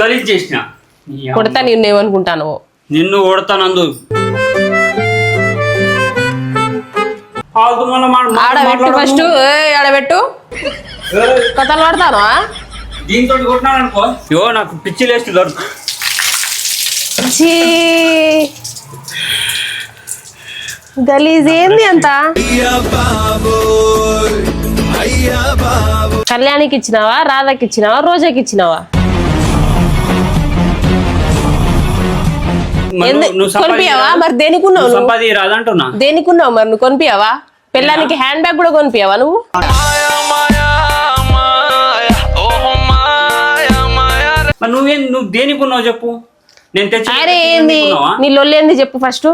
గలీజ్ చేసిన. కొడతా నిన్ను ఏమనుకుంటాను. నిన్ను కొడతానందు ఆడబెట్టు. ఫస్ట్. ఆడబెట్టు కథలు పడతాను దీంతో కొట్టినాను అనుకో యో నాకు పిచ్చి దొరుకు గలీజ్ ఏంది అంత? కళ్యాణికి ఇచ్చినావా రాధాకి ఇచ్చినావా రోజాకి ఇచ్చినావా? కొనిపియావా? మరి దేనికి ఉన్నావు నువ్వు నువ్వు? సంపాది రాదంటున్నా దేనికి ఉన్నావు మరి? నువ్వు కొనిపియావా? పిల్లానికి హ్యాండ్ బ్యాగ్ కూడా కొనిపియావా నువ్వు? నువ్వేం నువ్వు దేనికి ఉన్నావు చెప్పు? నేను అరే ఏంది? నీ లొల్లి ఏంది చెప్పు ఫస్ట్.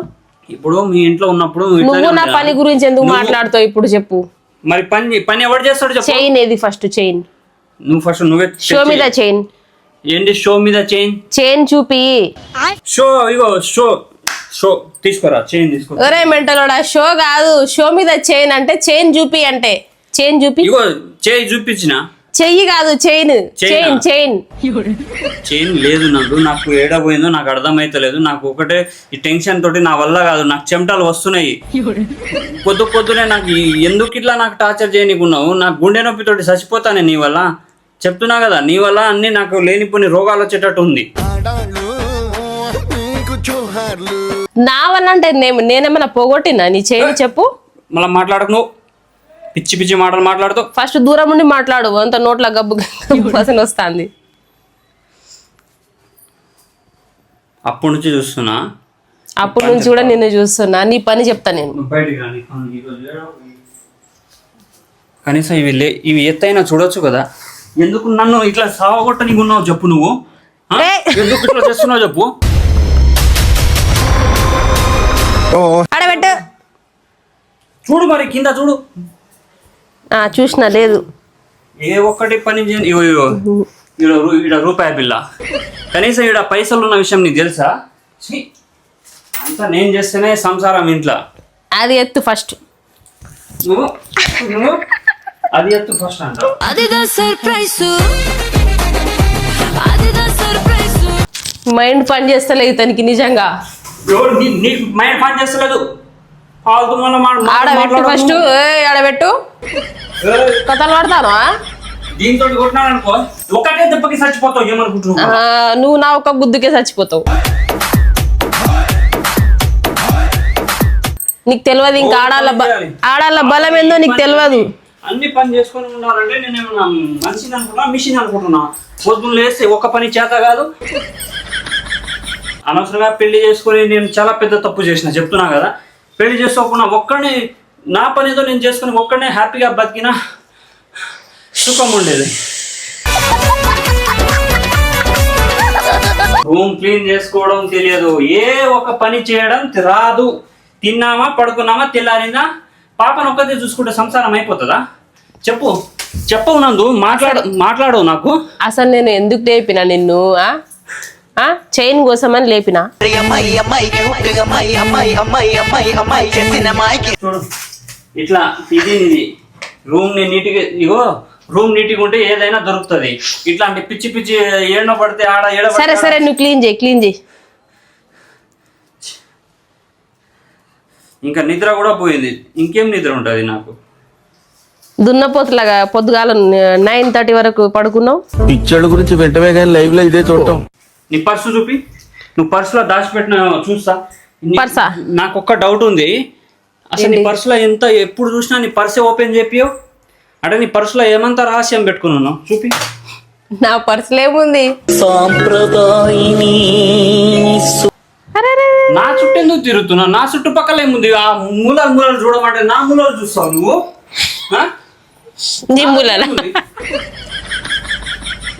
ఇప్పుడు మీ ఇంట్లో ఉన్నప్పుడు నువ్వు నా? పని గురించి ఎందుకు మాట్లాడుతావు ఇప్పుడు చెప్పు. మరి పని పని ఎవరు చేస్తాడు చెప్పు? చైన్ ఏది ఫస్ట్ చైన్? నువ్వు ఫస్ట్ నువ్వే షో మీద చైన్. ఏంటి షో మీద చైన్? చైన్ చూపి. షో ఇగో షో షో తీసుకోరా చైన్ తీసుకో. ఒరే మెంటలోడా షో కాదు షో మీద చైన్ అంటే చైన్ చూపి అంటే. చైన్ చూపి. ఇగో చేయి చూపించిన? చెయ్యి కాదు చైన్. చైన్? Chain chain. లేదు నాకు నాకు ఏడ పోయిందో నాకు అర్థమైతలేదు. నాకు ఒకటే ఈ టెన్షన్ తోటి నా వల్ల కాదు నాకు చెమటలు వస్తున్నాయి. పొద్దు పొద్దునే నాకు ఎందుకు ఇట్లా నాకు టార్చర్ చేయనీకున్నావు? నాకు గుండె నొప్పితోటి చచ్చిపోతానే నీ వల్ల. చెప్తున్నా కదా నీ వల్ల అన్ని నాకు లేనిపోని రోగాలు వచ్చేటట్టు ఉంది. నా వల్ల అంటే నేను- నేనేమన్నా పోగొట్టినా? నీ చైన్ చెప్పు. మళ్ళీ మాట్లాడకు నువ్వు. పిచ్చి పిచ్చి మాటలు మాట్లాడుతూ. ఫస్ట్ దూరం నుండి మాట్లాడు అంత నోట్ల గబ్బు వాసన వస్తుంది. అప్పటి నుంచి చూస్తున్నా. అప్పటి నుంచి కూడా నిన్ను చూస్తున్నా నీ పని చెప్తా నేను. బయటికి రాని కనీసం ఇవి లే ఇవి ఎత్తైనా చూడొచ్చు కదా. ఎందుకు నన్ను ఇట్లా సావగొట్టనికి ఉన్నావు చెప్పు నువ్వు? ఆ? ఎందుకు ఇట్లా చేస్తున్నావు చెప్పు? ఆడబెట్టు చూడు మరి కింద చూడు. ఆ, చూసినా లేదు. ఏ ఒక్కటి పని చేయని ఇగో ఇగో. ఈడ రూ- ఈడ రూపాయి బిల్ల. కనీసం ఈడ పైసలు ఉన్న విషయం నీకు తెలుసా? ఛీ! అంతా నేను చేస్తేనే సంసారం ఇంట్లో. అది ఎత్తు ఫస్ట్ నువ్వు నువ్వు అది ఎత్తు ఫస్ట్ అంట అదిదా సర్ప్రైజ్. అదిదా సర్ప్రైజ్. మైండ్ పని చేస్తలేదు ఇతనికి నిజంగా. ఎవరు నీ- నీకు మైండ్ పని చేస్తలేదు. ఫాల్తు మన మా- మా- ఆడబెట్టు మాట్లాడకు. ఫస్ట్. ఏయ్, ఆడబెట్టు ఏయ్, కథలు పడతాను దీంతో కొట్టినాను అనుకో ఒకటే దెబ్బకి చచ్చిపోతావు ఏమనుకుంటున్నావు? నువ్వు నా ఒక గుద్దుకే చచ్చిపోతావు. నీకు తెలియదు ఇంకా ఆడాల బ- ఆడాల బలం ఏందో నీకు తెలియదు. అన్ని పని చేసుకొని ఉండాలంటే నేను ఏమన్నా మనిషిని అనుకున్నా మిషన్ అనుకుంటున్నా. పొద్దున్న లేస్తే ఒక్క పని చేత కాదు. అనవసరంగా పెళ్ళి చేసుకొని నేను చాలా పెద్ద తప్పు చేసిన చెప్తున్నా కదా. పెళ్ళి చేసుకోకుండా ఒక్కడిని నా పనితో నేను చేసుకుని ఒక్కడనే హ్యాపీగా బతికినా సుఖం ఉండేది. రూమ్ క్లీన్ చేసుకోవడం తెలియదు. ఏ ఒక పని చేయడం రాదు. తిన్నామా పడుకున్నామా తెల్లారిందా? పాపను ఒక్కతే చూసుకుంటే సంసారం అయిపోతుందా చెప్పు చెప్పవు నందు మాట్లాడ మాట్లాడవు నాకు అసలు నేను ఎందుకు లేపిన నిన్ను ఆ? ఆ? చైన్ కోసమని లేపిన చూడు ఇట్లా ఇది రూమ్ని నీట్గా ఇగో రూమ్ నీట్గా ఉంటే ఏదైనా దొరుకుతుంది ఇట్లాంటి పిచ్చి పిచ్చి ఏడో పడితే ఆడ ఏడ సరే. సరే నువ్వు క్లీన్ చేయి క్లీన్ చేయి ఇంకా నిద్ర కూడా పోయింది. ఇంకేం నిద్ర ఉంటుంది నాకు? దున్నపోతులాగా పొద్దుగాల నైన్ థర్టీ వరకు పడుకున్నావు? పిక్చర్ల గురించి వెంటనే కానీ లైవ్లో ఇదే చూడటం. నీ పర్సు చూపి. నువ్వు పర్సులో దాచిపెట్టిన చూస్తా. నీ- పర్సా? నాకు ఒక్క డౌట్ ఉంది. అసలు నీ పర్సులో ఎంత ఎప్పుడు చూసినా నీ పర్సే ఓపెన్ చేపియో? అంటే నీ పర్సులో ఏమంత రహస్యం పెట్టుకుని ఉన్నావు? చూపి. నా పర్సులో ఏముంది సాంప్రదాయిని అరే అరే, నా చుట్టూ ఎందుకు తిరుగుతున్నావు? నా చుట్టుపక్కల ఏముంది? ఆ మూలాలు మూలాలు చూడమంటే నా మూలాలు చూస్తావు నువ్వు? నీ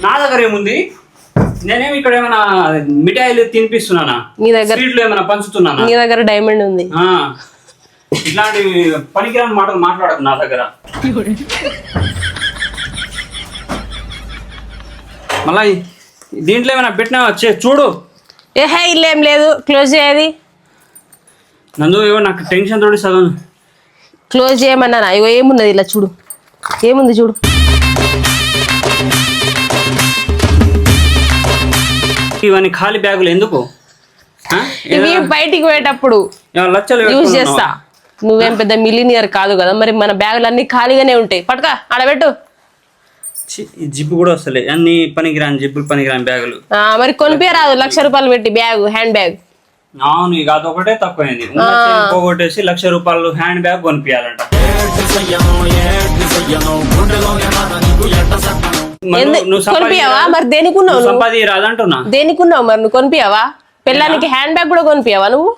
నా దగ్గర ఏముంది? నేనేమి ఇక్కడ ఏమైనా మిఠాయిలు తినిపిస్తున్నానా? నీ దగ్గర స్వీట్లు ఏమైనా పంచుతున్నానా? నీ దగ్గర డైమండ్ ఉంది. ఆ. ఇట్లాంటి పనికిరాని మాటలు మాట్లాడకు నా దగ్గర. మళ్ళా దీంట్లో ఏమైనా పెట్టినా వచ్చే చూడు. ఏహే ఇల్లేం లేదు. క్లోజ్ చేయది నందు ఏవో నాకు టెన్షన్ తోటి సగం. క్లోజ్ చేయమన్నా అయ్యో ఏమున్నది ఇలా చూడు. ఏముంది చూడు? ఇవన్నీ ఖాళీ బ్యాగులు ఎందుకు? ఆ? ఇవి ఏదైనా- బయటికి పోయేటప్పుడు ఏమైనా లచ్చలు యూజ్ పెట్టుకున్నావా? చేస్తా. నువ్వేం పెద్ద మిలీనియర్ కాదు కదా మరి మన బ్యాగులు అన్ని ఖాళీగానే ఉంటాయి. పట్టుక ఆడబెట్టు. జిప్పు కూడా వస్తలే. అన్ని పనికిరాని జిప్పులు పనికిరాని బ్యాగులు. మరి కొనిపించరాదు లక్ష రూపాయలు పెట్టి బ్యాగ్ హ్యాండ్ బ్యాగ్. అవును ఇక అదొకటే తక్కువైంది. ఉన్న చైన్ పోగొట్టేసి లక్ష రూపాయలు హ్యాండ్ బ్యాగ్ కొనిపించాలంట మరి సంపాది- మరి నువ్వు రాదంటున్నా మరి? కొనిపియావా పిల్లానికి హ్యాండ్ బ్యాగ్ కూడా కొనిపియావా నువ్వు?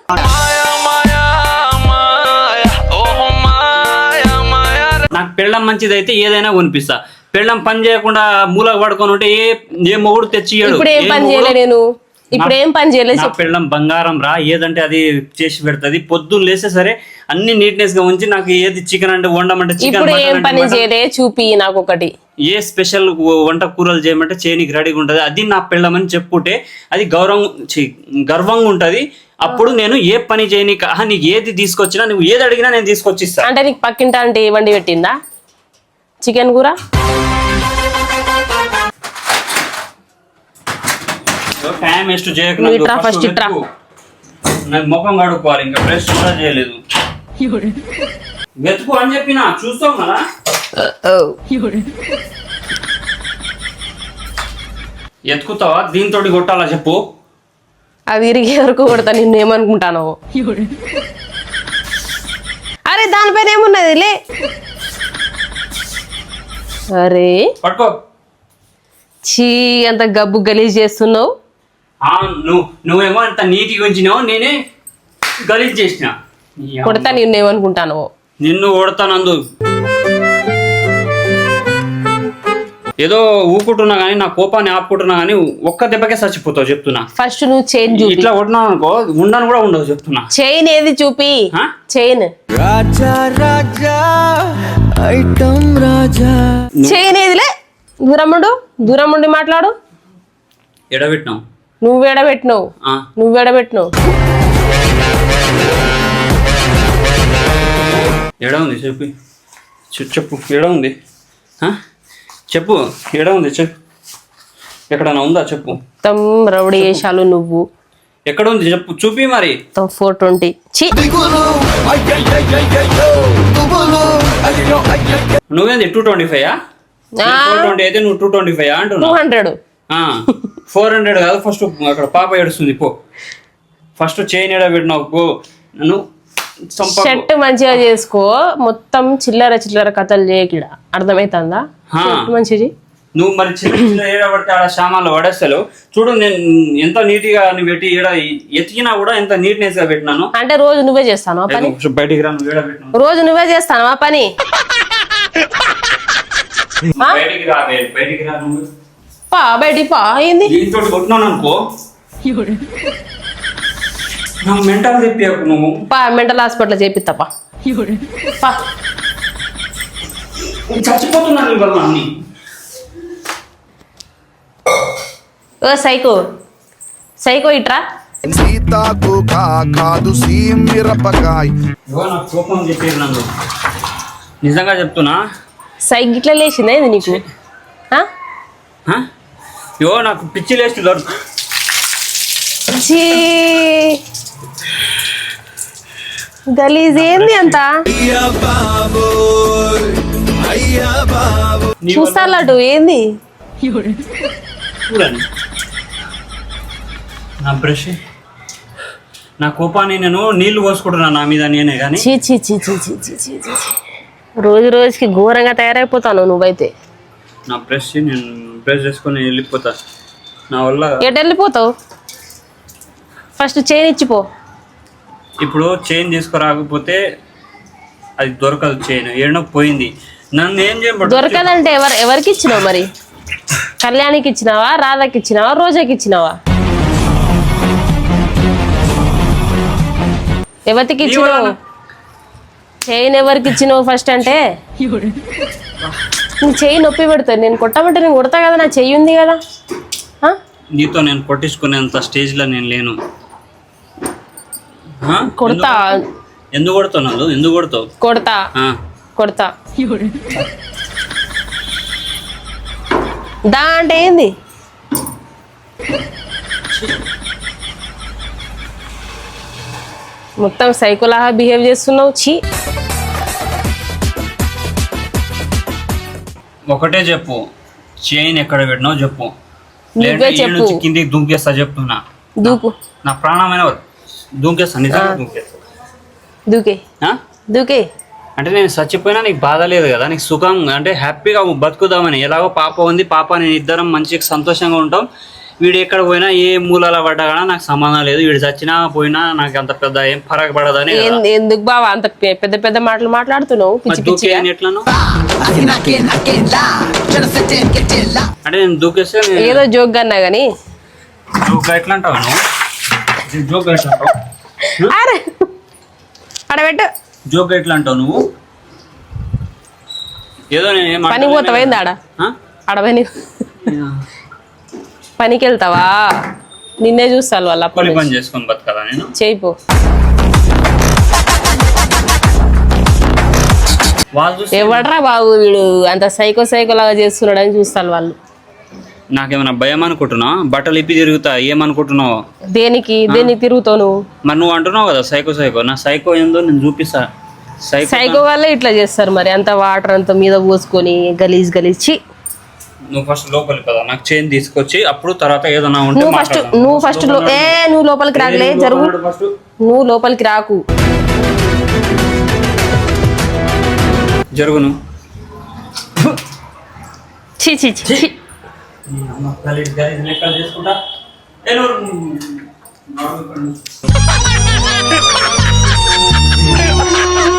నాకు పెళ్ళం మంచిది అయితే ఏదైనా కొనిపిస్తా. పెళ్ళం పని చేయకుండా మూలకు పడుకొని ఉంటే ఏ ఏ మొగుడు తెచ్చి. ఇప్పుడు ఏం ఏ పని మొగుడు- చేయలే నేను? ఇప్పుడు ఏం పని చేయలేదు పెళ్ళం బంగారం రా ఏదంటే అది చేసి పెడుతుంది. పొద్దున్న లేస్తే సరే అన్ని నీట్నెస్గా ఉంచి నాకు ఏది చికెన్ అంటే వండమంటే చికెన్ ఏం పని చేయలే? చూపి నాకు ఒకటి ఏ స్పెషల్ వంట కూరలు చేయమంటే చేయనికి రెడీగా ఉంటుంది. అది నా పెళ్ళమని చెప్పుకుంటే అది గౌరవం గర్వంగా ఉంటది. అప్పుడు నేను ఏ పని చేయని నీకు ఏది తీసుకొచ్చినా నువ్వు ఏది అడిగినా నేను తీసుకొచ్చిస్తా. అంటే నీకు పక్కింట అంటే వండి పెట్టిందా? చికెన్ కూర? టైం వేస్ట్ చేయకు నువ్వు నాకు. ఇట్రా. నాకు ముఖం కడుక్కోవాలి ఇంకా బ్రష్ కూడా చేయలేదు. వెతుకు అని చెప్పిన చూస్తాం కదా? ఎత్తుకుతావా? దీంతో కొట్టాలా చెప్పు. అది ఇరిగే వరకు కొడతా నిన్ను ఏమనుకుంటాను. అరే దానిపైన ఏమున్నది? లే. అరే. పట్టుకో. చీ అంత గబ్బు గలీజ్ చేస్తున్నావు. నువ్వు నువ్వేమో అంత నీటిగా ఉంచినావు నేనే గలీజ్ చేసిన. కొడతా నిన్ను ఓడతానందు ఏదో ఊకుంటున్నా కానీ నా కోపాన్ని ఆపుకుంటున్నా కానీ ఒక్క దెబ్బకే చచ్చిపోతావు చెప్తున్నా. ఫస్ట్ నువ్వు చైన్ చూపి. ఇట్లా కొట్టినావు అనుకో ఉండను కూడా ఉండవు చెప్తున్నా. చైన్ ఏది చూపి? ఆ? Chain Raja Raja item Raja. Chain ఏదిలే? దూరం ఉండు దూరం ఉండి మాట్లాడు. ఎడబెట్టినావు. నువ్వు ఎడబెట్టినావు ఆ, నువ్వు ఎడబెట్టినావు ఎడ ఉంది చెప్పు చెప్పు ఎడ ఉంది? చెప్పు ఎడ ఉంది చెప్పు. ఎక్కడైనా ఉందా చెప్పు. మొత్తం రౌడీ వేషాలు నువ్వు. ఎక్కడ ఉంది చెప్పు చూపి మరి. ఫోర్ ట్వంటీ నువ్వేంది two twenty five four twenty అయితే నువ్వు టూ ట్వంటీ ఫైవ్ టూ అంటున్నావు హండ్రెడ్ ఫోర్ హండ్రెడ్ కాదు ఫస్ట్ అక్కడ పాప ఏడుస్తుంది పో. ఫస్ట్ చైన్ ఎడ పెట్టినావు పో. నన్ను. షర్ట్ మంచిగా చేసుకో మొత్తం చిల్లర చిల్లర కథలు చేయకిడ అర్థమైతుందా? మంచిది? నువ్వు మరి చిన్న చిన్న ఏడ పడితే ఆడ సామాన్లు పడేస్తావు చూడు నేను ఎంత నీట్గా నువ్వు పెట్టి ఏడ ఎతికినా కూడా ఎంత నీట్నెస్గా పెట్టినాను. అంటే రోజు నువ్వే చేస్తాను పని? బయటికి రా నువ్వు ఏడ పెట్టినావు? రోజు నువ్వే చేస్తాను ఆ పని? బయటికి రా బయటికి రా నువ్వు. పా బయటికి పా. ఏంది? దీంతో కొట్టినాను అనుకో నాకు మెంటల్ నువ్వు. పా మెంటల్ హాస్పిటల్ చేపిస్తా పా. చచ్చిపోతున్నాను అన్ని. ఓ సైకో. సైకో ఇట్రా. సీతాకు కాదు సీమిరపకాయ్ ఇగో నాకు కోపం చెప్పారు నన్ను? నిజంగా చెప్తున్నా? సైక్ ఇట్లా లేచిందా ఇది నీకు? ఆ? హ? యో నాకు పిచ్చి లేస్తు గలీజ్ ఏంది అంత? చూస్తా లడ్డు ఏంది? నా బ్రష్. నా కోపాన్ని నేను నీళ్ళు పోసుకుంటున్నా నా మీద నేనే కానీ. రోజు రోజుకి ఘోరంగా తయారైపోతాను నువ్వైతే. నా బ్రష్ నేను బ్రష్ చేసుకొని వెళ్ళిపోతా. నా వల్ల ఎటు వెళ్ళిపోతావు? ఫస్ట్ చైన్ ఇచ్చిపో. ఇప్పుడు చైన్ తీసుకురాకపోతే అది దొరకదు చైన్ ఏడనో పోయింది. నన్ను ఏం చేయబడు దొరకదంటే ఎవరు ఎవరికి ఇచ్చినావు మరి? కళ్యాణికి ఇచ్చినావా? రాధకి ఇచ్చినావా? రోజాకి ఇచ్చినావా? ఎవరికి ఇచ్చినావు. చైన్ ఎవరికి ఇచ్చినావు ఫస్ట్ అంటే? నీ చెయ్యి నొప్పి పెడతాను నేను కొట్టమంటే నేను కొడతా కదా నా చెయ్యి ఉంది కదా? నీతో నేను కొట్టించుకునేంత స్టేజ్లో నేను లేను? కొడతా. ఎందుకు- కొడతావు నన్ను? ఎందుకు కొడతావు? కొడతా. కొడతా. దా అంటే ఏంది? మొత్తం సైకోలాగా బిహేవ్ చేస్తున్నావు ఛీ. ఒకటే చెప్పు. చైన్ ఎక్కడ పెట్టినావు చెప్పు. నువ్వే కిందికి దుంకేస్తా చెప్తున్నా. దూకు. నా ప్రాణమైన వాడు. దుంకేస్తా నిజంగా దుంకేస్తా దూకే. ఆ? దూకే. అంటే నేను చచ్చిపోయినా నీకు బాధ లేదు కదా నీకు సుఖం అంటే హ్యాపీగా బతుకుదామని. ఎలాగో పాప ఉంది పాప నేను ఇద్దరం మంచిగా సంతోషంగా ఉంటాం. వీడు ఎక్కడ పోయినా ఏ మూలాల పడ్డా కూడా నాకు సంబంధం లేదు. వీడు చచ్చినా పోయినా నాకు అంత పెద్ద ఏం ఫరక్ పడదని ఎందుకు బావా? అంత పెద్ద పెద్ద మాటలు మాట్లాడుతున్నావు? అంటే నేను దూకేస్తే ఏదో జోక్ అన్నా గానీ. జోక్ ఎట్లా అంటావు నువ్వు జోక్ ఎట్లా అంటావు అరే అడబెట్టు జోక్ ఎట్లా అంటావు నువ్వు? ఏదో నేను పనికి పోతావా ఏంది ఆడ? ఆ? పనికి వెళ్తావా నిన్నే చూస్తాను వాళ్ళు కూలి. పని చేసుకొని బతకదా నేను? చేయిపో వాళ్ళు చూస్తే ఎవడ్రా బాబు వీడు? అంత సైకో సైకో లాగా చేస్తున్నాడు అని చూస్తారు వాళ్ళు. నాకేమైనా భయం అనుకుంటున్నా? బట్టలు ఇప్పి తిరుగుతా ఏమనుకుంటున్నావు? దేనికి? దేనికి తిరుగుతావు నువ్వు? మరి నువ్వు అంటున్నావు కదా సైకో సైకో. నా సైకో ఏందో నేను చూపిస్తా. సైకో సైకో వాళ్ళే ఇట్లా చేస్తారు మరి. అంత వాటర్ అంత మీద పోసుకొని గలీజ్ గలీజ్. చి నువ్వు ఫస్ట్ లోపలికి కదా నాకు చైన్ తీసుకొచ్చి అప్పుడు తర్వాత ఏదైనా ఉంటే నువ్వు ఫస్ట్. నువ్వు ఫస్ట్ ఏ నువ్వు లోపలికి రాగలే నేను జరుగు. లోపల నువ్వు లోపలికి రాకు. జరుగును. గలీజ్ గలీజ్ లెక్కలు చేసుకుంటా.